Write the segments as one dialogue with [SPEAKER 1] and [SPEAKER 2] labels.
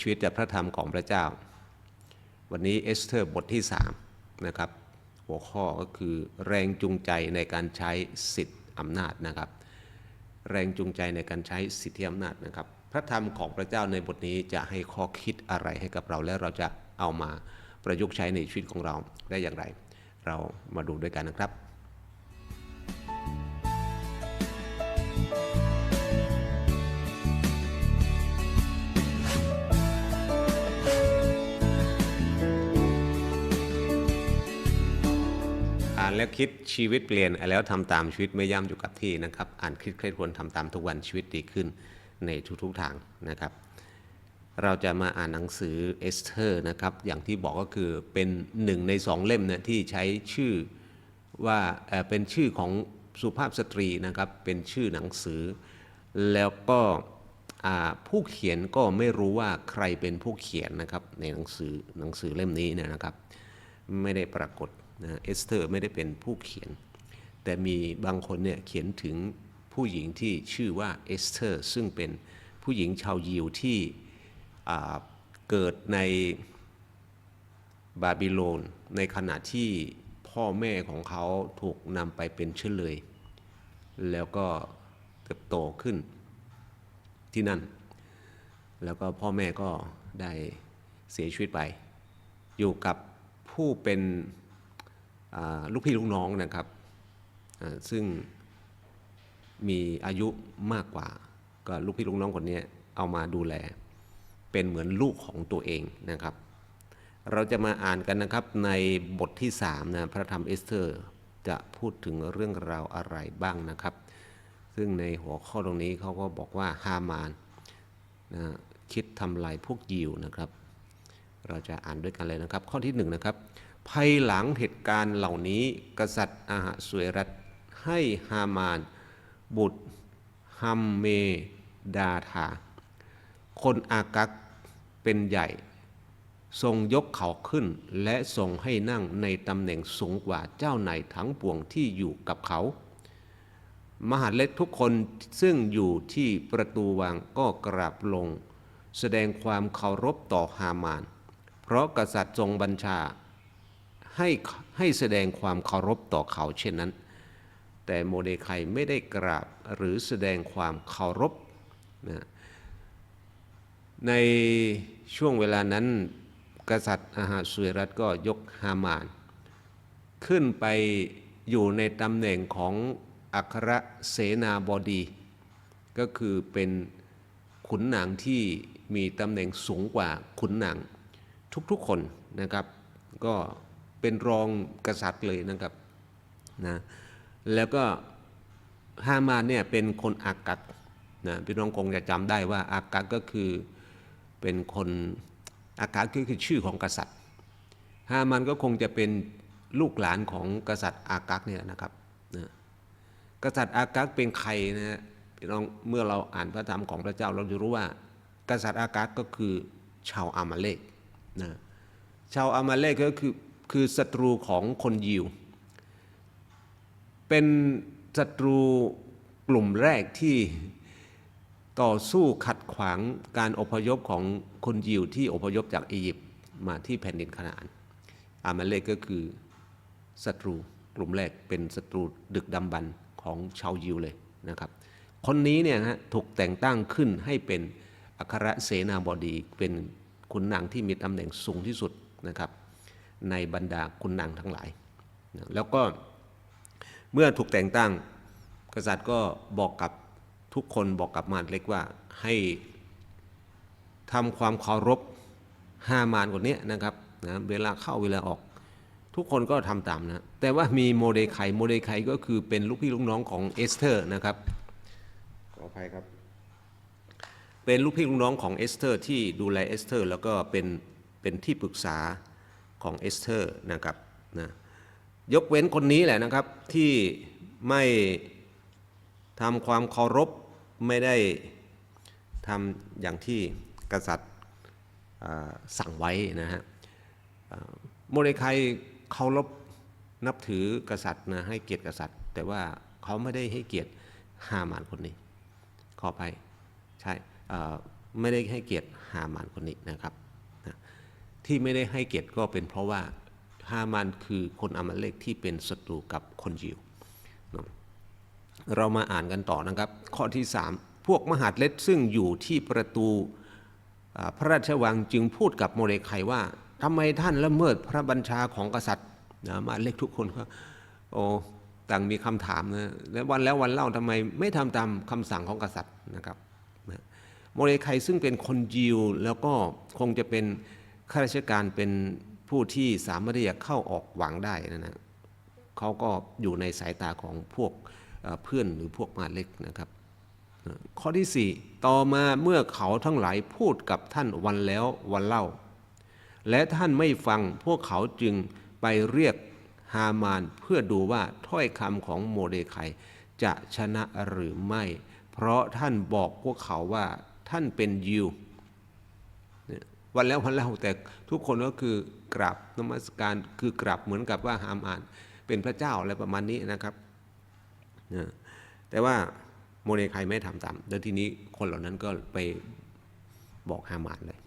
[SPEAKER 1] ชีวิตจากพระธรรมของพระเจ้า วันนี้เอสเธอร์บทที่3นะครับหัวข้อก็คือแรงจูงใจในการใช้สิทธิอำนาจนะครับ แรงจูงใจในการใช้สิทธิอำนาจนะครับ พระธรรมของพระเจ้าในบทนี้จะให้ข้อคิดอะไรให้กับเราและเราจะเอามาประยุกต์ใช้ในชีวิตของเราได้อย่างไร เรามาดูด้วยกันนะครับ แล้วคิดชีวิตเปลี่ยน แล้วทำตามชีวิตไม่ย่ำอยู่กับที่นะครับ อ่านคิดใครควรทำตามทุกวันชีวิตดีขึ้นในทุกๆทางนะครับ เราจะมาอ่านหนังสือเอสเธอร์นะครับ อย่างที่บอกก็คือเป็นหนึ่งในสองเล่มนะที่ใช้ชื่อว่าเเป็นชื่อของสุภาพสตรีนะครับ เป็นชื่อหนังสือ แล้วก็ผู้เขียนก็ไม่รู้ว่าใครเป็นผู้เขียนนะครับในหนังสือหนังสือเล่มนี้เนยนะครับ ไม่ได้ปรากฏ นะเอสเธอร์ไม่ได้เป็นผู้เขียน แต่มีบางคนเนี่ยเขียนถึงผู้หญิงที่ชื่อว่าเอสเธอร์ ซึ่งเป็นผู้หญิงชาวยิวที่เกิดในบาบิโลน ในขณะที่พ่อแม่ของเขาถูกนำไปเป็นเชื้อเลย แล้วก็เติบโตขึ้นที่นั่น แล้วก็พ่อแม่ก็ได้เสียชีวิตไป อยู่กับผู้เป็น ลูกพี่ลูกน้องนะครับ ซึ่งมีอายุมากกว่า ก็ลูกพี่ลูกน้องคนนี้เอามาดูแล เป็นเหมือนลูกของตัวเองนะครับ เราจะมาอ่านกันนะครับในบทที่3นะพระธรรมเอสเธอร์จะพูดถึงเรื่องราวอะไรบ้างนะครับ ซึ่งในหัวข้อตรงนี้เขาก็บอกว่าฮามานนะคิดทำลายพวกยิวนะครับ เราจะอ่านด้วยกันเลยนะครับ ข้อที่หนึ่งนะครับ ภายหลังเหตุการณ์เหล่านี้ กษัตริย์อาหาสวยรัตให้ฮามาน บุตรฮัมเมดาธาคนอากักเป็นใหญ่ ทรงยกเขาขึ้นและทรงให้นั่งในตำแหน่งสูงกว่าเจ้านายทั้งปวงที่อยู่กับเขา มหาเล็กทุกคนซึ่งอยู่ที่ประตูวังก็กราบลง แสดงความเคารพต่อฮามาน เพราะกษัตริย์ทรงบัญชา ให้ให้แสดงความเคารพต่อเขาเช่นนั้น แต่โมเดคายไม่ได้กราบหรือแสดงความเคารพนะในช่วงเวลานั้นกษัตริย์อาหาสุยรัตก็ยกฮามาน ขึ้นไปอยู่ในตำแหน่งของอัครเสนาบดี ก็คือเป็นขุนนางที่มีตำแหน่งสูงกว่าขุนนางทุกๆคนนะครับ ก็ เป็นรองกษัตริย์เลยนะครับนะแล้วก็ฮามานเนี่ยเป็นคนอากักนะพี่น้องคงจะจำได้ว่าอากักก็คือเป็นคนอากักก็คือชื่อของกษัตริย์ฮามันก็คงจะเป็นลูกหลานของกษัตริย์อากักเนี่ยนะครับนะกษัตริย์อากักเป็นใครนะฮะพี่น้องเมื่อเราอ่านพระธรรมของพระเจ้าเราจะรู้ว่า กษัตริย์อากักก็คือชาวอามาเลกนะชาวอามาเลกก็คือ คือศัตรูของคนยิว เป็นศัตรูกลุ่มแรกที่ต่อสู้ขัดขวางการอพยพของคนยิวที่อพยพจากอียิปต์มาที่แผ่นดินคานานอามาเลกก็คือศัตรูกลุ่มแรกเป็นศัตรูดึกดำบรรพ์ของชาวยิวเลยนะครับ คนนี้เนี่ยฮะถูกแต่งตั้งขึ้นให้เป็นอัครเสนาบดีเป็นขุนนางที่มีตำแหน่งสูงที่สุดนะครับ ในบรรดาขุนนางทั้งหลาย แล้วก็เมื่อถูกแต่งตั้งกษัตริย์ก็บอกกับทุกคนบอกกับมารเล็กว่าให้ทำความเคารพห้ามารคนนี้นะครับนะเวลาเข้าเวลาออก ทุกคนก็ทำตามนะ แต่ว่ามีโมเดไคโมเดไคก็คือเป็นลูกพี่ลูกน้องของเอสเธอร์นะครับขออภัยครับ เป็นลูกพี่ลูกน้องของเอสเธอร์ที่ดูแลเอสเธอร์ แล้วก็เป็นเป็นที่ปรึกษา ของเอสเธอร์นะครับนะยกเว้นคนนี้แหละนะครับที่ไม่ทำความเคารพไม่ได้ทำอย่างที่กษัตริย์สั่งไว้นะฮะโมเดคายเคารพนับถือกษัตริย์นะให้เกียรติกษัตริย์ แต่ว่าเขาไม่ได้ให้เกียรติฮามานคนนี้ ขอไปใช่ไม่ได้ให้เกียรติฮามานคนนี้นะครับนะ ที่ไม่ได้ให้เกียรติก็เป็นเพราะว่าฮามานคือคนอามาเลกที่เป็นศัตรูกับคนยิว เรามาอ่านกันต่อนะครับ ข้อที่ 3 พวกมหาดเล็กซึ่งอยู่ที่ประตูพระราชวังจึงพูดกับโมเดคายว่าทำไมท่านละเมิดพระบัญชาของกษัตริย์นะมาเล็กทุกคนก็โอ้ต่างมีคำถามนะแล้ววันแล้ววันเล่าทำไมไม่ทำตามคำสั่งของกษัตริย์นะครับโมเดคายซึ่งเป็นคนยิวแล้วก็คงจะเป็น ข้าราชการเป็นผู้ที่สามารถที่จะเข้าออกหวังได้นะนะเขาก็อยู่ในสายตาของพวกเพื่อนหรือพวกมาเล็กนะครับข้อที่ 4 ต่อมาเมื่อเขาทั้งหลายพูดกับท่านวันแล้ววันเล่า และท่านไม่ฟังพวกเขาจึงไปเรียกฮามานเพื่อดูว่าถ้อยคำของโมเดคายจะชนะหรือไม่ เพราะท่านบอกพวกเขาว่าท่านเป็นยิว วันแล้ววันเล่าแต่ทุกคนก็คือกราบนมัสการคือกราบเหมือนกับว่าฮามาน เป็นพระเจ้าอะไรประมาณนี้นะครับนะแต่ว่าโมเดคายไม่ทำตามแล้วทีนี้คนเหล่านั้นก็ไปบอกฮามานเลย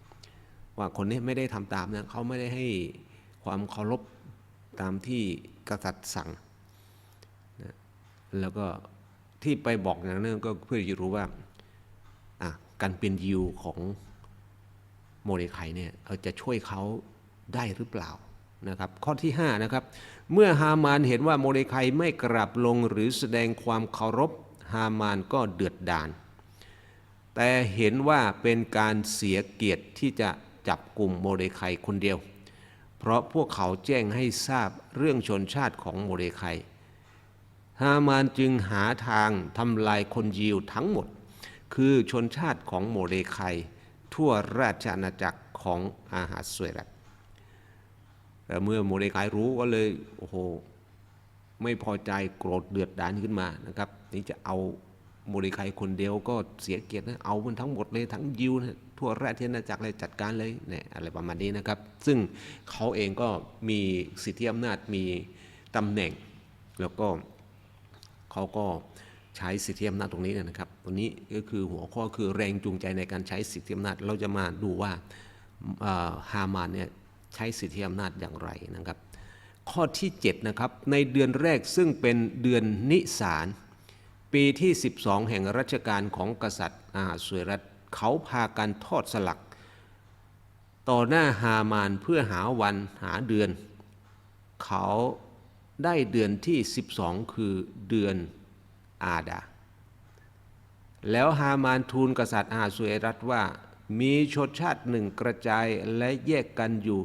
[SPEAKER 1] ว่าคนนี้ไม่ได้ทำตามนะเขาไม่ได้ให้ความเคารพตามที่กษัตริย์สั่งนะแล้วก็ที่ไปบอกอย่างนั้นก็เพื่อจะรู้ว่าการเป็นยิวของ โมเดคายเนี่ยเาจะช่วยเขาได้หรือเปล่านะครับ ข้อที่ 5 นะครับ เมื่อฮามานเห็นว่าโมเดคายไม่กลับลงหรือแสดงความเคารพฮามานก็เดือดดาลแต่เห็นว่าเป็นการเสียเกียรติที่จะจับกลุ่มโมเดคายคนเดียว เพราะพวกเขาแจ้งให้ทราบเรื่องชนชาติของโมเดคายฮามานจึงหาทางทำลายคนยิวทั้งหมด คือชนชาติของโมเดคาย ทั่วราชอาณาจักรของอาหาสวยรัตแต่เมื่อโมเดคายรู้ก็เลยโอ้โหไม่พอใจโกรธเดือดดาลขึ้นมานะครับ นี่จะเอาโมเดคายคนเดียวก็เสียเกียรตินะเอามันทั้งหมดเลยทั้งยิวนะทั่วราชอาณาจักรเลยจัดการเลยเนี่ยอะไรประมาณนี้นะครับ ซึ่งเขาเองก็มีสิทธิอำนาจมีตำแหน่ง แล้วก็เขาก็ ใช้สิทธิอำนาจตรงนี้นะครับตรงนี้ก็คือหัวข้อคือแรงจูงใจในการใช้สิทธิอำนาจ เราจะมาดูว่าฮามานเนี่ยใช้สิทธิอำนาจอย่างไรนะครับ ข้อที่7นะครับในเดือนแรกซึ่งเป็นเดือนนิสานปีที่ 12 แห่งรัชกาลของกษัตริย์อาสวยรัตเขาพากันทอดสลัก ต่อหน้าฮามานเพื่อหาวันหาเดือน เขาได้เดือนที่ 12 คือเดือน อาดา แล้วฮามานทูลกษัตริย์อาหาสวยรัตว่า มีชนชาติหนึ่งกระจายและแยกกันอยู่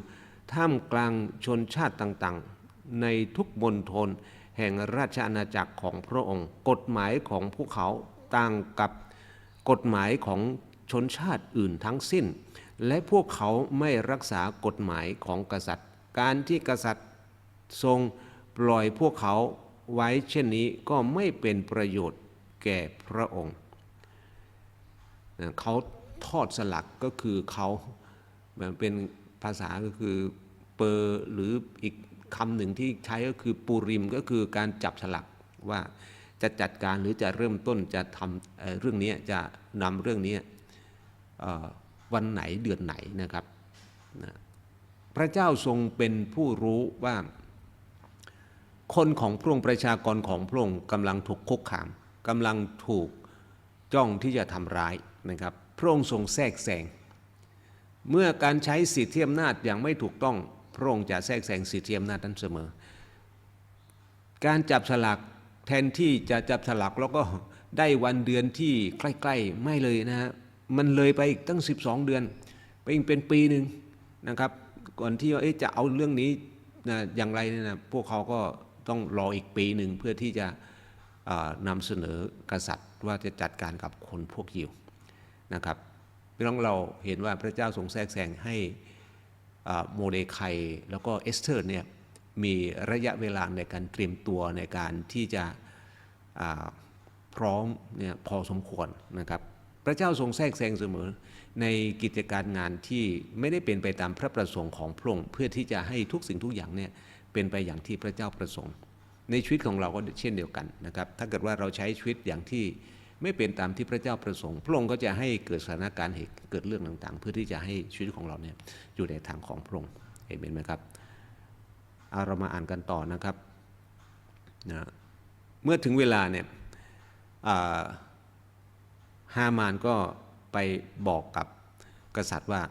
[SPEAKER 1] ท่ามกลางชนชาติต่างๆ ในทุกมณฑลแห่งราชอาณาจักรของพระองค์ กฎหมายของพวกเขาต่างกับกฎหมายของชนชาติอื่นทั้งสิ้น และพวกเขาไม่รักษากฎหมายของกษัตริย์ การที่กษัตริย์ทรงปล่อยพวกเขา ไว้เช่นนี้ก็ไม่เป็นประโยชน์แก่พระองค์ เขาทอดสลักก็คือเขาแบบเป็นภาษาก็คือเปอร์หรืออีกคำหนึ่งที่ใช้ก็คือปูริมก็คือการจับสลักว่าจะจัดการหรือจะเริ่มต้นจะทำเเรื่องนี้จะนำเรื่องนี้วันไหนเดือนไหนนะครับ พระเจ้าทรงเป็นผู้รู้ว่า คนของพระองค์ประชากรของพระองค์กำลังถูกคุกคามกำลังถูกจ้องที่จะทำร้ายนะครับ พระองค์ทรงแทรกแซงเมื่อการใช้สิทธิอำนาจอย่างไม่ถูกต้อง พระองค์จะแทรกแซงสิทธิอำนาจนั้นเสมอ การจับฉลากแทนที่จะจับฉลากแล้วก็ได้วันเดือนที่ใกล้ ๆ ไม่เลยนะฮะมันเลยไปอีกตั้ง 12 เดือน ไปอีกเป็นปีหนึ่งนะครับ ก่อนที่จะเอาเรื่องนี้นะอย่างไรเนี่ยนะพวกเขาก็ ต้องรออีกปีหนึ่งเพื่อที่จะนำเสนอกษัตริย์ว่าจะจัดการกับคนพวกยิวนะครับพี่น้องเราเห็นว่าพระเจ้าทรงแทรกแซงให้โมเดคายแล้วก็เอสเธอร์เนี่ยมีระยะเวลาในการเตรียมตัวในการที่จะพร้อมเนี่ยพอสมควรนะครับ พระเจ้าทรงแทรกแซงเสมอในกิจการงานที่ไม่ได้เป็นไปตามพระประสงค์ของพระองค์เพื่อที่จะให้ทุกสิ่งทุกอย่างเนี่ย เป็นไปอย่างที่พระเจ้าประสงค์ ในชีวิตของเราก็เช่นเดียวกันนะครับถ้าเกิดว่าเราใช้ชีวิตอย่างที่ไม่เป็นตามที่พระเจ้าประสงค์ พระองค์ก็จะให้เกิดสถานการณ์เหตุเกิดเรื่องต่างๆ เพื่อที่จะให้ชีวิตของเราเนี่ยอยู่ในทางของพระองค์เห็นไหมครับเอาเรามาอ่านกันต่อนะครับนะเมื่อถึงเวลาเนี่ยฮามานก็ไปบอกกับกษัตริย์ว่า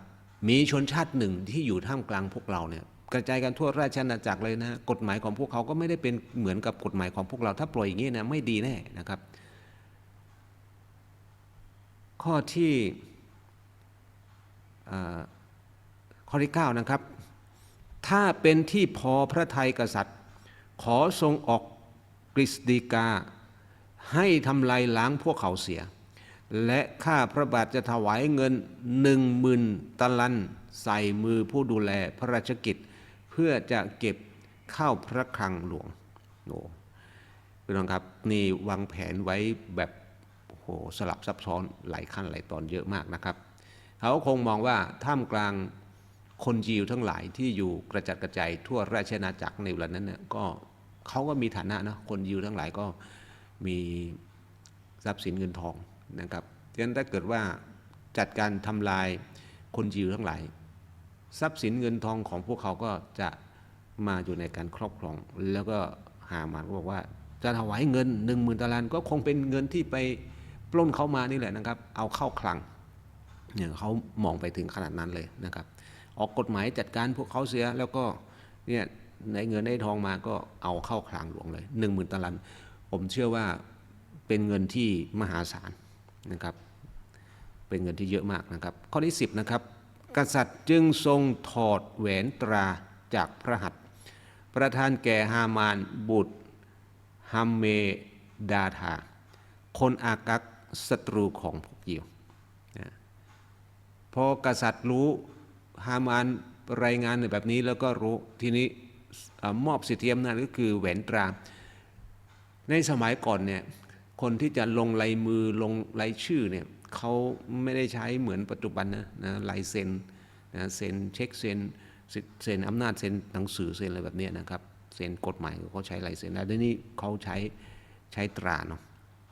[SPEAKER 1] มีชนชาติหนึ่งที่อยู่ท่ามกลางพวกเราเนี่ย กระจายกันทั่วราชอาณาจักรเลยนะกฎหมายของพวกเขาก็ไม่ได้เป็นเหมือนกับกฎหมายของพวกเราถ้าปล่อยอย่างนี้นะไม่ดีแน่นะครับ ข้อที่ข้อที่9นะครับ ถ้าเป็นที่พอพระทัยกษัตริย์ ขอทรงออกกฤษฎีกา ให้ทำลายล้างพวกเขาเสีย และข้าพระบาทจะถวายเงินหนึ่งหมื่นตะลัน ใส่มือผู้ดูแลพระราชกิจ พื่อจะเก็บเข้าพระคลังหลวงโอ้พี่น้องครับนี่วางแผนไว้แบบโหสลับซับซ้อนหลายขั้นหลายตอนเยอะมากนะครับเขาคงมองว่าท่ามกลางคนยิวทั้งหลายที่อยู่กระจัดกระจายทั่วราชอาณาจักรในเวลานั้นเนี่ยก็เขาก็มีฐานะนะคนยิวทั้งหลายก็มีทรัพย์สินเงินทองนะครับดังนั้นถ้าเกิดว่าจัดการทำลายคนยิวทั้งหลาย ทรัพย์สินเงินทองของพวกเขาก็จะมาอยู่ในการครอบครอง แล้วก็หามาก็บอกว่า จะถวายเงินหนึ่งหมื่นตารางก็คงเป็นเงินที่ไปปล้นเขามานี่แหละนะครับ เอาเข้าคลังเนี่ยเขามองไปถึงขนาดนั้นเลยนะครับ ออกกฎหมายจัดการพวกเขาเสียแล้วก็เนี่ยในเงินในทองมาก็เอาเข้าคลังหลวงเลยหนึ่งหมื่นตารางผมเชื่อว่าเป็นเงินที่มหาศาลนะครับ เป็นเงินที่เยอะมากนะครับ ข้อที่ 10 นะครับ กษัตริย์จึงทรงถอดแหวนตราจากพระหัตถ์ประทานแก่ฮามานบุตรฮัมเมดาธาคนอากักศัตรูของพวกยิวพอกษัตริย์รู้ฮามานรายงานแบบนี้แล้วก็รู้ทีนี้มอบสิทธิอำนาจก็คือแหวนตรา ในสมัยก่อนเนี่ยคนที่จะลงลายมือลงลายชื่อเนี่ย เขาไม่ได้ใช้เหมือนปัจจุบันนะนะลายเซ็นนะเซ็นเช็คเซ็นเซ็นอำนาจเซ็นหนังสือเซ็นอะไรแบบนี้นะครับเซ็นกฎหมายเขาใช้ลายเซ็นแล้วนี้เขาใช้ใช้ตราเนาะ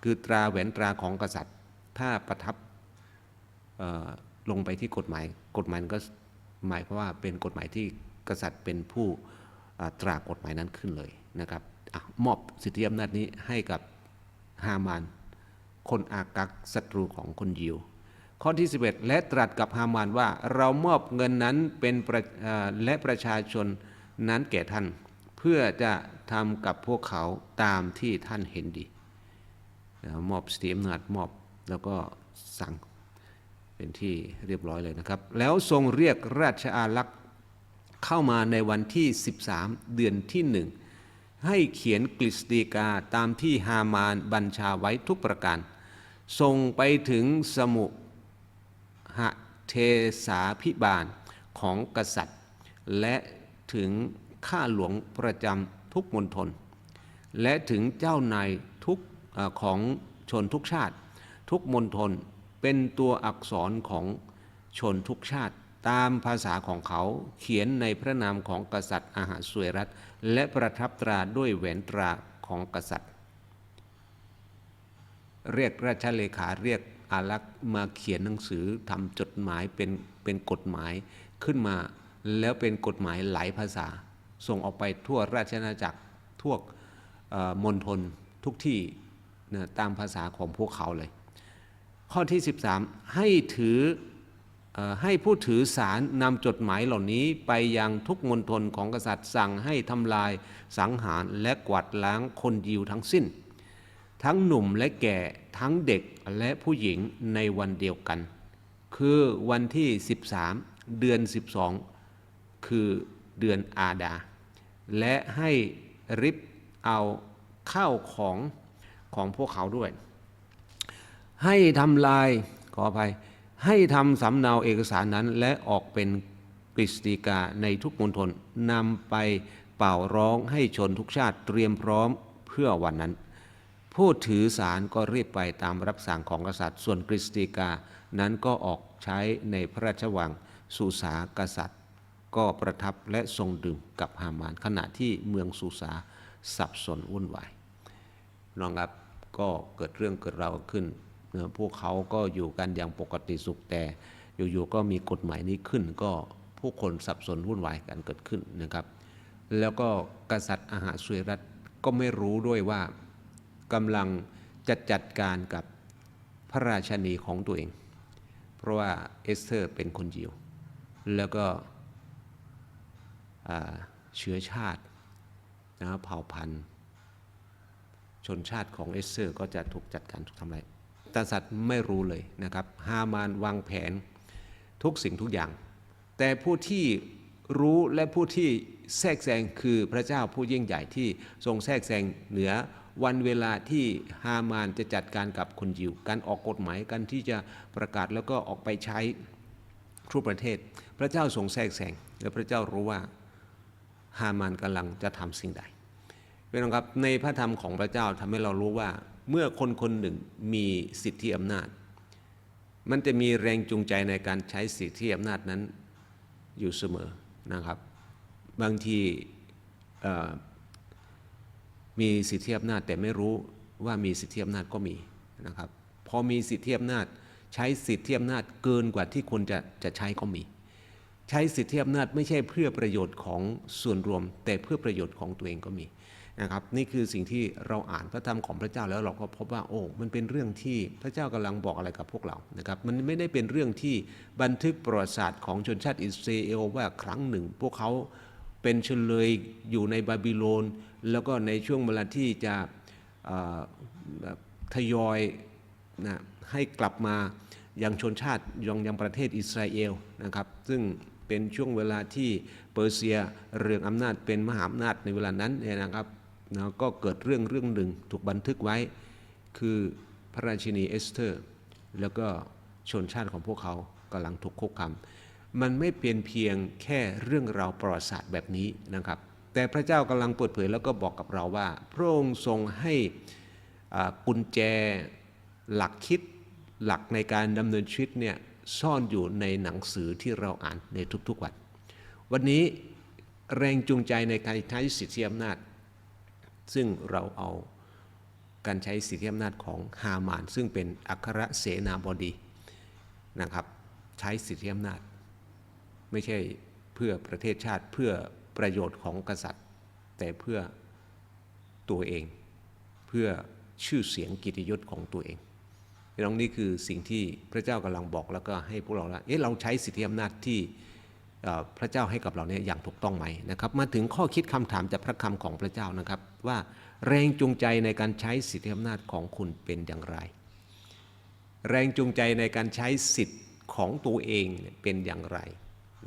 [SPEAKER 1] คือตราแหวนตราของกษัตริย์ ถ้าประทับลงไปที่กฎหมายกฎหมายก็หมายเพราะว่าเป็นกฎหมายที่กษัตริย์เป็นผู้ตรากฎหมายนั้นขึ้นเลยนะครับอมอบสิทธิอำนาจนี้ให้กับฮามาน คนอากักศัตรูของคนยิว ข้อที่ 11 และตรัสกับฮามานว่าเรามอบเงินนั้นเป็นและประชาชนนั้นแก่ท่าน เพื่อจะทำกับพวกเขาตามที่ท่านเห็นดีมอบสติอำนาจมอบแล้วก็สั่งเป็นที่เรียบร้อยเลยนะครับ แล้วทรงเรียกราชอาลักษ์เข้ามาในวันที่ 13 เดือนที่หนึ่งให้เขียนกฤษฎีกาตามที่ฮามานบัญชาไว้ทุกประการ ส่งไปถึงสมุหเทสาพิบาลของกษัตริย์ และถึงข้าหลวงประจำทุกมณฑลและถึงเจ้านายทุกอของชนทุกชาติ ทุกมณฑลเป็นตัวอักษรของชนทุกชาติ ตามภาษาของเขาเขียนในพระนามของกษัตริย์อาหารสวยรัฐ และประทับตราด้วยแหวนตราของกษัตริย์ เรียกราชเลขาเรียกอารักษ์มาเขียนหนังสือทำจดหมายเป็นเป็นกฎหมายขึ้นมา แล้วเป็นกฎหมายหลายภาษา ส่งออกไปทั่วราชอาณาจักรทั่วมณฑลทุกที่นะตามภาษาของพวกเขาเลย ข้อที่ 13 ให้ถือให้ผู้ถือสารนำจดหมายเหล่านี้ไปยังทุกมณฑลของกษัตริย์สั่งให้ทำลายสังหารและกวาดล้างคนยิวทั้งสิ้น ทั้งหนุ่มและแก่ทั้งเด็กและผู้หญิงในวันเดียวกัน คือวันที่ 13 เดือน 12 คือเดือนอาดา และให้ริบเอาข้าวของของพวกเขาด้วย ให้ทำลายขออภัยให้ทำสำเนาเอกสารนั้นและออกเป็นกฤษฎีกาในทุกมณฑลนำไปเป่าร้องให้ชนทุกชาติเตรียมพร้อมเพื่อวันนั้น ผู้ถือสารก็รีบไปตามรับสั่งของกษัตริย์ ส่วนกฤษฎีกานั้นก็ออกใช้ในพระราชวังสุสากษัตริย์ ก็ประทับและทรงดื่มกับฮามาน ขณะที่เมืองสุสาสับสนวุ่นวายน้องครับก็เกิดเรื่องเกิดราวขึ้นพวกเขาก็อยู่กันอย่างปกติสุขแต่อยู่ๆก็มีกฎหมายนี้ขึ้น ก็ผู้คนสับสนวุ่นวายกันเกิดขึ้นนะครับ แล้วก็กษัตริย์อาหาสุเอรัตก็ไม่รู้ด้วยว่า กำลังจะจัดการกับพระราชนีของตัวเอง เพราะว่าเอสเธอร์เป็นคนยิว แล้วก็เชื้อชาตินะเผ่าพันธุ์ ชนชาติของเอสเธอร์ก็จะถูกจัดการถูกทำลายกษัตริย์ไม่รู้เลยนะครับฮามานวางแผนทุกสิ่งทุกอย่าง แต่ผู้ที่รู้และผู้ที่แทรกแซงคือพระเจ้าผู้ยิ่งใหญ่ที่ทรงแทรกแซงเหนือ วันเวลาที่ฮามานจะจัดการกับคนยิว การออกกฎหมายการที่จะประกาศแล้วก็ออกไปใช้ทั่วประเทศ พระเจ้าทรงแทรกแซงและพระเจ้ารู้ว่าฮามานกำลังจะทำสิ่งใดพี่น้องครับในพระธรรมของพระเจ้าทำให้เรารู้ว่าเมื่อคนคนหนึ่งมีสิทธิอำนาจ มันจะมีแรงจูงใจในการใช้สิทธิอำนาจนั้นอยู่เสมอนะครับ บางที่ มีสิทธิอำนาจแต่ไม่รู้ว่ามีสิทธิอำนาจก็มีนะครับพอมีสิทธิอำนาจใช้สิทธิอำนาจเกินกว่าที่ควรจะจะใช้ก็มี ใช้สิทธิอำนาจไม่ใช่เพื่อประโยชน์ของส่วนรวม แต่เพื่อประโยชน์ของตัวเองก็มีนะครับนี่คือสิ่งที่เราอ่านพระธรรมของพระเจ้าแล้วเราก็พบว่าโอ้มันเป็นเรื่องที่พระเจ้ากำลังบอกอะไรกับพวกเรานะครับมันไม่ได้เป็นเรื่องที่บันทึกประวัติศาสตร์ของชนชาติอิสราเอลว่าครั้งหนึ่ง พวกเขา เป็นเฉลยอยู่ในบาบิโลน แล้วก็ในช่วงเวลาที่จะทยอยนะให้กลับมายังชนชาติยังยังประเทศอิสราเอลนะครับ ซึ่งเป็นช่วงเวลาที่เปอร์เซียเรืองอำนาจเป็นมหาอำนาจในเวลานั้นเนี่ยนะครับนะก็เกิดเรื่องเรื่องหนึ่งถูกบันทึกไว้ คือพระราชินีเอสเธอร์ แล้วก็ชนชาติของพวกเขากำลังถูกคุกคาม มันไม่เป็นเพียงแค่เรื่องราวประวัติศาสตร์แบบนี้นะครับ แต่พระเจ้ากำลังเปิดเผยแล้วก็บอกกับเราว่า พระองค์ทรงให้กุญแจหลักคิดหลักในการดำเนินชีวิตเนี่ยซ่อนอยู่ในหนังสือที่เราอ่านในทุกๆวัน วันนี้แรงจูงใจในการใช้สิทธิอำนาจ ซึ่งเราเอาการใช้สิทธิอำนาจของฮามาน ซึ่งเป็นอัครเสนาบดีนะครับ ใช้สิทธิอำนาจ ไม่ใช่เพื่อประเทศชาติเพื่อประโยชน์ของกษัตริย์ แต่เพื่อตัวเอง เพื่อชื่อเสียงกิติยศของตัวเองพี่น้องนี่คือสิ่งที่พระเจ้ากำลังบอกแล้วก็ให้พวกเราละเอ๊ะเราใช้สิทธิอำนาจที่พระเจ้าให้กับเราเนี่ยอย่างถูกต้องไหมนะครับ มาถึงข้อคิดคำถามจากพระคำของพระเจ้านะครับ ว่าแรงจูงใจในการใช้สิทธิอำนาจของคุณเป็นอย่างไร แรงจูงใจในการใช้สิทธิ์ของตัวเองเป็นอย่างไร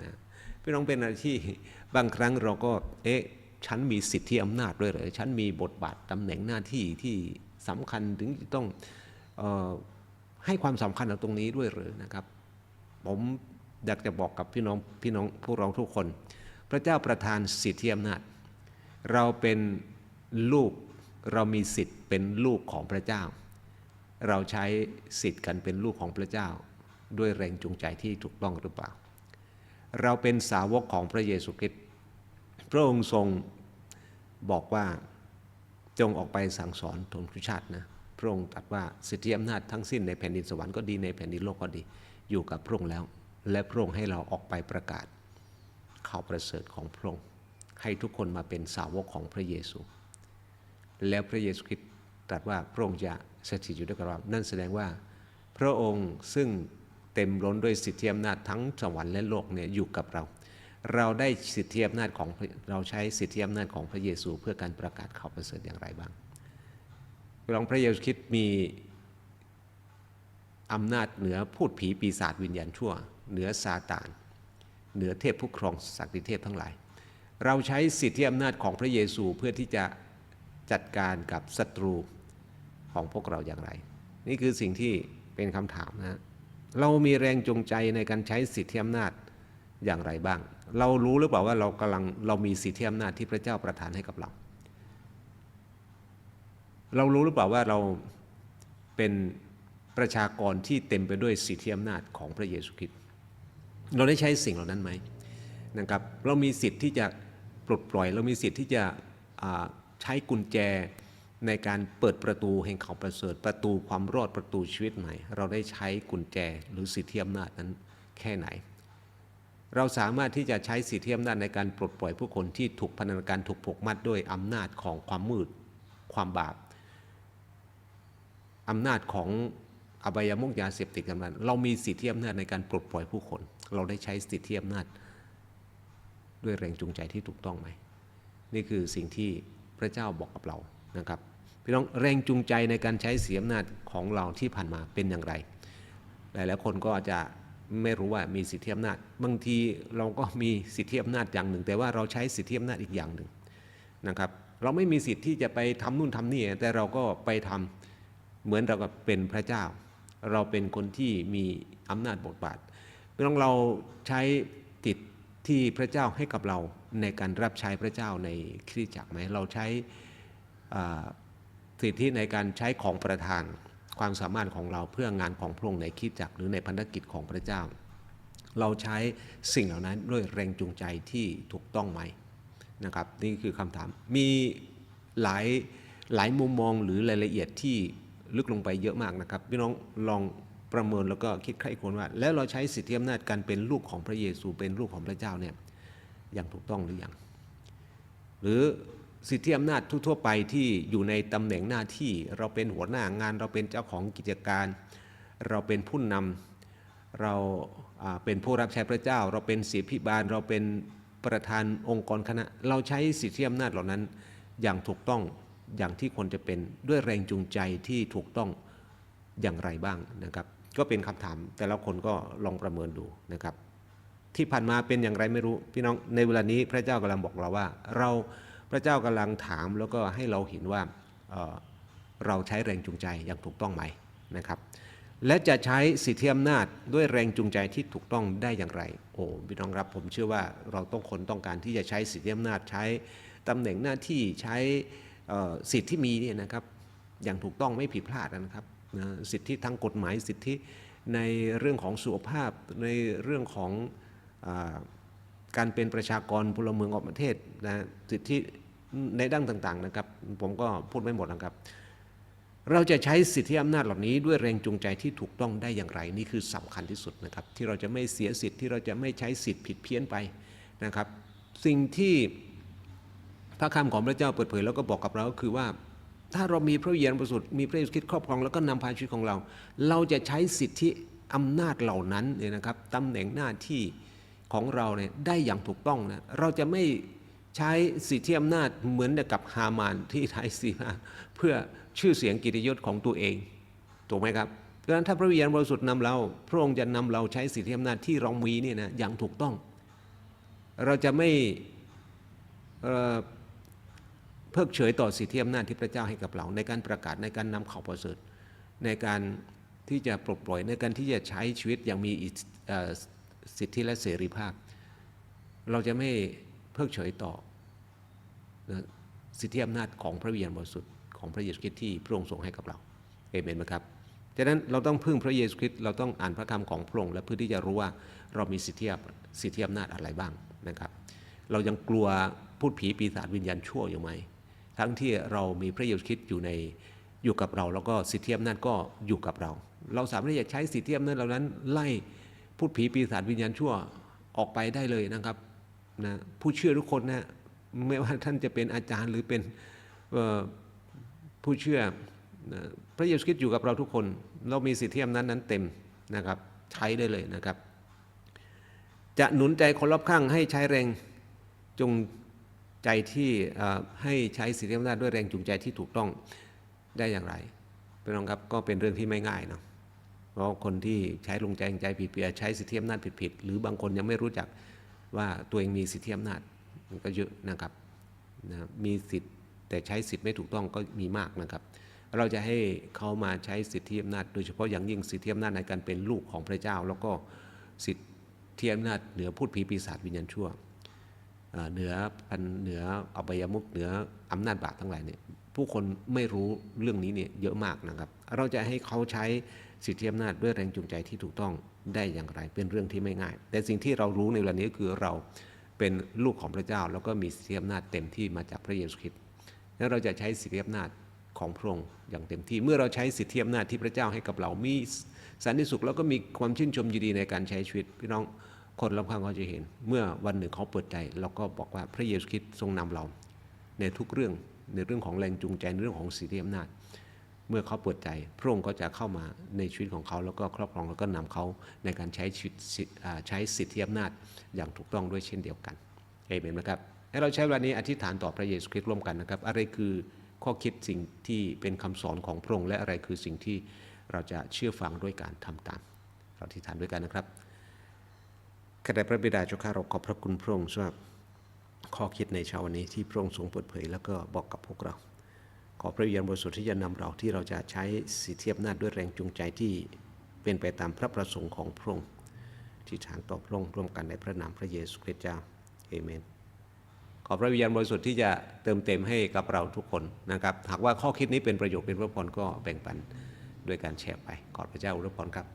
[SPEAKER 1] นะพี่น้องเป็นอะไรที่บางครั้งเราก็เอ๊ะฉันมีสิทธิอำนาจด้วยเหรอฉันมีบทบาทตำแหน่งหน้าที่ที่สำคัญถึงจะต้องออให้ความสำคัญกับตรงนี้ด้วยหรือนะครับ ผมอยากจะบอกกับพี่น้องพี่น้องพวกเราทุกคน พระเจ้าประทานสิทธิอำนาจ เราเป็นลูกเรามีสิทธิ์เป็นลูกของพระเจ้า เราใช้สิทธิ์กันเป็นลูกของพระเจ้า ด้วยแรงจูงใจที่ถูกต้องหรือเปล่า เราเป็นสาวกของพระเยซูคริสต์พระองค์ทรงบอกว่าจงออกไปสั่งสอนทุนทุกชาตินะพระองค์ตรัสว่าสิทธิอำนาจทั้งสิ้นในแผ่นดินสวรรค์ก็ดีในแผ่นดินโลกก็ดีอยู่กับพระองค์แล้ว และพระองค์ให้เราออกไปประกาศข่าวประเสริฐของพระองค์ให้ทุกคนมาเป็นสาวกของพระเยซู แล้วพระเยซูคริสต์ตรัสว่าพระองค์จะสถิตอยู่ด้วยกับเรานั่นแสดงว่าพระองค์ซึ่ง เต็มล้นด้วยสิทธิอำนาจทั้งสวรรค์และโลกเนี่ยอยู่กับเรา เราได้สิทธิอำนาจของเราใช้สิทธิอำนาจของพระเยซูเพื่อการประกาศข่าวประเสริฐอย่างไรบ้างพระองค์พระเยซูคริสต์มีอำนาจเหนือพูดผีปีศาจวิญญาณชั่ว เหนือซาตาน เหนือเทพผู้ครองศักดิเทพทั้งหลาย เราใช้สิทธิอำนาจของพระเยซูเพื่อที่จะจัดการกับศัตรูของพวกเราอย่างไร นี่คือสิ่งที่เป็นคำถามนะ เรามีแรงจูงใจในการใช้สิทธิอำนาจอย่างไรบ้าง เรารู้หรือเปล่าว่าเรากำลังเรามีสิทธิอำนาจที่พระเจ้าประทานให้กับเรา เรารู้หรือเปล่าว่าเราเป็นประชากรที่เต็มไปด้วยสิทธิอำนาจของพระเยซูคริสต์เราได้ใช้สิ่งเหล่านั้นไหมนะครับ เรามีสิทธิ์ที่จะปลดปล่อย เรามีสิทธิ์ที่จะใช้กุญแจ ในการเปิดประตูแห่งเขาประเสริฐประตูความรอดประตูชีวิตใหม่ เราได้ใช้กุญแจหรือสิทธิอำนาจนั้นแค่ไหน เราสามารถที่จะใช้สิทธิอำนาจในการปลดปล่อยผู้คนที่ถูกพันธนการถูกผูกมัดด้วยอำนาจของความมืด ความบาปอำนาจของอบายมุกยาเสพติดกันนั้นเรามีสิทธิอำนาจในการปลดปล่อยผู้คน เราได้ใช้สิทธิอำนาจ ด้วยแรงจูงใจที่ถูกต้องไหมนี่คือสิ่งที่พระเจ้าบอกกับเรา นะครับพี่น้องแรงจูงใจในการใช้เสียอำนาจของเราที่ผ่านมาเป็นอย่างไร หลายๆคนก็อาจจะไม่รู้ว่ามีสิทธิอำนาจ บางทีเราก็มีสิทธิอำนาจอย่างหนึ่ง แต่ว่าเราใช้สิทธิอำนาจอีกอย่างหนึ่งนะครับ เราไม่มีสิทธิ์ที่จะไปทำนู่นทำนี่แต่เราก็ไปทำเหมือนเรากับเป็นพระเจ้า เราเป็นคนที่มีอำนาจบทบาทพี่น้องเราใช้ติดที่พระเจ้าให้กับเราในการรับใช้พระเจ้าในคริสตจักรไหมเราใช้ สิทธิในการใช้ของประทาน ความสามารถของเราเพื่องานของพระองค์ในคริสตจักหรือในพันธกิจของพระเจ้า เราใช้สิ่งเหล่านั้นด้วยแรงจูงใจที่ถูกต้องไหมนะครับนี่คือคำถามมีหลายหลายมุมมองหรือรายละเอียดที่ลึกลงไปเยอะมากนะครับพี่น้องลองประเมินแล้วก็คิดใคร่ควรว่า แล้วเราใช้สิทธิอำนาจการเป็นลูกของพระเยซูเป็นลูกของพระเจ้าเนี่ยอย่างถูกต้องหรือยังหรือ สิทธิอำนาจทั่วๆไปที่อยู่ในตำแหน่งหน้าที่ เราเป็นหัวหน้างาน เราเป็นเจ้าของกิจการ เราเป็นผู้นำเราเป็นผู้รับใช้พระเจ้า เราเป็นศิษพิบาล เราเป็นประธานองค์กรคณะ เราใช้สิทธิอำนาจเหล่านั้นอย่างถูกต้องอย่างที่ควรจะเป็นด้วยแรงจูงใจที่ถูกต้องอย่างไรบ้างนะครับ ก็เป็นคำถามแต่ละคนก็ลองประเมินดูนะครับ ที่ผ่านมาเป็นอย่างไรไม่รู้พี่น้องในเวลานี้พระเจ้ากำลังบอกเราว่าเรา พระเจ้ากำลังถามแล้วก็ให้เราเห็นว่าเเราใช้แรงจูงใจอย่างถูกต้องไหมนะครับและจะใช้สิทธิอำนาจด้วยแรงจูงใจที่ถูกต้องได้อย่างไร โอ้พี่น้องครับผมเชื่อว่าเราต้องคนต้องการที่จะใช้สิทธิอำนาจใช้ตำแหน่งหน้าที่ใช้สิทธิที่มีเนี่ยนะครับอย่างถูกต้องไม่ผิดพลาดนะครับสิทธิทางกฎหมายสิทธิในเรื่องของสุขภาพในเรื่องของอ การเป็นประชากรพลเมืองของประเทศนะสิทธิในด้านต่างๆนะครับ ผมก็พูดไม่หมดนะครับ เราจะใช้สิทธิอำนาจเหล่านี้ด้วยแรงจูงใจที่ถูกต้องได้อย่างไร นี่คือสำคัญที่สุดนะครับ ที่เราจะไม่เสียสิทธิ์ที่เราจะไม่ใช้สิทธิ์ผิดเพี้ยนไปนะครับ สิ่งที่พระคำของพระเจ้าเปิดเผยแล้วก็บอกกับเราก็คือว่า ถ้าเรามีพระวิญญาณบริสุทธิ์มีพระเยซูคริสต์ครอบครองแล้วก็นำพาชีวิตของเรา เราจะใช้สิทธิอำนาจเหล่านั้นเนี่ยนะครับตำแหน่งหน้าที่ ของเราเนี่ยได้อย่างถูกต้องนะเราจะไม่ใช้สิทธิอำนาจเหมือนกับฮามานที่ไทยซีมาเพื่อชื่อเสียงกิติยศของตัวเองถูกไหมครับดังนั้นถ้าพระวิญญาณบริสุทธิ์นำเรา พระองค์จะนำเราใช้สิทธิอำนาจที่เรามีเนี่ยนะอย่างถูกต้อง เราจะไม่เพิกเฉยต่อสิทธิอำนาจที่พระเจ้าให้กับเรา ในการประกาศในการนำข่าวประเสริฐในการที่จะปลดปล่อยในการที่จะใช้ชีวิตอย่างมีอิ สิทธิและเสรีภาพ เราจะไม่เพิกเฉยต่อสิทธิอำนาจของพระวิญญาณบริสุทธิ์ของพระเยซูคริสต์ที่พระองค์ทรงให้กับเราเอเมนไหมครับฉะนั้นเราต้องพึ่งพระเยซูคริสต์เราต้องอ่านพระคำของพระองค์และเพื่อที่จะรู้ว่าเรามีสิทธิสิทธิอำนาจอะไรบ้างนะครับ เรายังกลัวพูดผีปีศาจวิญญาณชั่วอยู่ไหมทั้งที่เรามีพระเยซูคริสต์อยู่ในอยู่กับเรา แล้วก็สิทธิอำนาจก็อยู่กับเรา เราสามารถที่จะใช้สิทธิอำนาจเหล่านั้นไล่ พูดผีปีศาจวิญญาณชั่วออกไปได้เลยนะครับนะผู้เชื่อทุกคนนะไม่ว่าท่านจะเป็นอาจารย์หรือเป็นผู้เชื่อนะพระเยซูคริสต์อยู่กับเราทุกคน เรามีสิทธิอำนาจนั้นเต็มนะครับใช้ได้เลยนะครับ จะหนุนใจคนรอบข้างให้ใช้แรงจงใจที่ให้ใช้สิทธิอำนาจด้วยแรงจูงใจที่ถูกต้องได้อย่างไรพี่น้องครับก็เป็นเรื่องที่ไม่ง่ายเนาะ เพราะคนที่ใช้ลงใจใจผิดๆใช้สิทธิอำนาจผิดๆหรือบางคนยังไม่รู้จักว่าตัวเองมีสิทธิอำนาจมันก็เยอะนะครับนะมีสิทธิ์แต่ใช้สิทธิ์ไม่ถูกต้องก็มีมากนะครับ เราจะให้เขามาใช้สิทธิอำนาจ โดยเฉพาะอย่างยิ่งสิทธิอำนาจในการเป็นลูกของพระเจ้า แล้วก็สิทธิอำนาจเหนือพูดผีปีศาจวิญญาณชั่วเอ่อเหนือพันเหนืออบายมุกเหนืออำนาจบาปทั้งหลายเนี่ยผู้คนไม่รู้เรื่องนี้เนี่ยเยอะมากนะครับ เราจะให้เขาใช้ สิทธิอำนาจด้วยแรงจูงใจที่ถูกต้องได้อย่างไรเป็นเรื่องที่ไม่ง่าย แต่สิ่งที่เรารู้ในเวลานี้คือเราเป็นลูกของพระเจ้า แล้วก็มีสิทธิอำนาจเต็มที่มาจากพระเยซูคริสต์แล้วเราจะใช้สิทธิอำนาจของพระองค์อย่างเต็มที่ เมื่อเราใช้สิทธิอำนาจที่พระเจ้าให้กับเรามีสันติสุขแล้วก็มีความชื่นชมยินดีในการใช้ชีวิตพี่น้องคนรอบข้างเขาจะเห็น เมื่อวันหนึ่งเขาเปิดใจเราก็บอกว่าพระเยซูคริสต์ทรงนำเรา ในทุกเรื่องในเรื่องของแรงจูงใจในเรื่องของสิทธิอำนาจ เมื่อเขาเปิดใจ พระองค์ก็จะเข้ามาในชีวิตของเขาแล้วก็ครอบครองแล้วก็นำเขาในการใช้ชีวิตใช้สิทธิอำนาจอย่างถูกต้องด้วยเช่นเดียวกันเอเมนไหมครับให้เราใช้เวลานี้อธิษฐานต่อพระเยซูคริสต์ร่วมกันนะครับ อะไรคือข้อคิดสิ่งที่เป็นคำสอนของพระองค์และอะไรคือสิ่งที่เราจะเชื่อฟังด้วยการทำตาม เราอธิษฐานด้วยกันนะครับข้าแต่พระบิดาเจ้าข้าเราขอบพระคุณพระองค์สำหรับข้อคิดในเช้าวันนี้ที่พระองค์ทรงเปิดเผย แล้วก็บอกกับพวกเรา ขอพระวิญญาณบริสุทธิ์ที่จะนำเราที่เราจะใช้สิทธิอำนาจด้วยแรงจูงใจที่เป็นไปตามพระประสงค์ของพระองค์ที่ฐานต่อพระองค์ร่วมกันในพระนามพระเยซูคริสต์เจ้าเอเมนขอพระวิญญาณบริสุทธิ์ที่จะเติมเต็มให้กับเราทุกคนนะครับ หากว่าข้อคิดนี้เป็นประโยชน์เป็นพระพรก็แบ่งปันด้วยการแชร์ไปขอพระเจ้าอวยพรครับ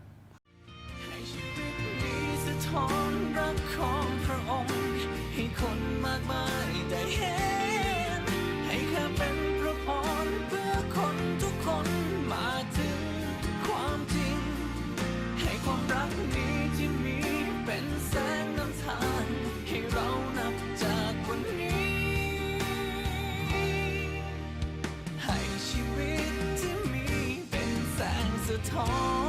[SPEAKER 2] ให้ชีวิตนี้สะท้อนรักของพระองค์ให้คนมากมาย ใ